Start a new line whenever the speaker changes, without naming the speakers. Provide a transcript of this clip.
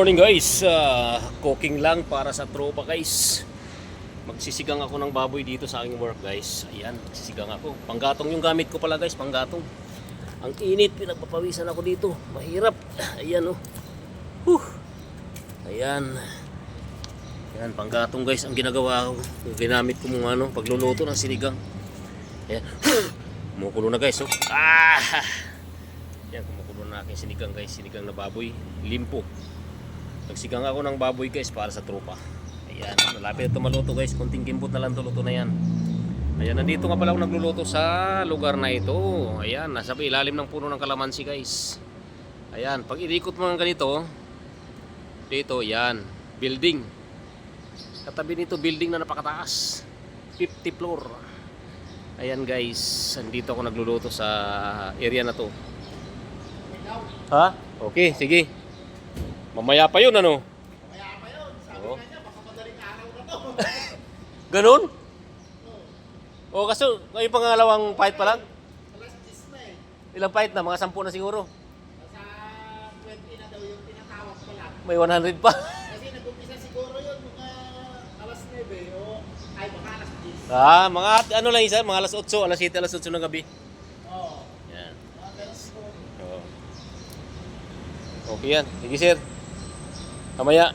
Morning guys, Ah, cooking lang para sa tropa guys. Magsisigang ako ng baboy dito sa aking work guys. Ayan, magsisigang ako. Panggatong yung gamit ko pala guys, panggatong. Ang init, pinagpapawisan ako dito. Mahirap. Ayan oh. Huh. Ayan. Ayan, panggatong guys ang ginagawa ko. Yung ginamit ko mga ano, pagluluto ng sinigang. Ayan. Kumukulo na guys oh. Ah! Yan, kumukulo na aking sinigang guys. Sinigang na baboy. Limpo. Nagsigang ako ng baboy guys para sa tropa. Ayan, malapit ito maluto guys. Kunting gimbot na lang to luto na yan. Ayan, nandito nga pala ako nagluluto sa lugar na ito. Ayan, nasa ilalim ng puno ng kalamansi guys. Ayan, pag inikot mo ng ganito, dito, yan, building. Katabi nito, building na napakataas. 50 floor. Ayan guys, nandito ako nagluluto sa area na to. Ha? Okay, sige. Mamaya pa yun, ano?
Kaya pa yun, sabi
Oo.
niya, baka madaling araw na to.
Ganun? O, kaso, ngayon pangalawang fight pa lang?
Alas 10 na eh.
Ilang fight na? Mga sampu na siguro.
Nasa 20 na daw yung tinatawag ko lang.
May 100 pa.
Kasi nag-umpisa siguro yun mga alas 9 o ay baka alas 10.
ah, mga ano lang isa, mga alas 8, alas 7, alas 8 ng gabi.
Oo.
Yan.
Mga ganun siguro.
Oo. Okay yan. Sige, sir. Kamaya.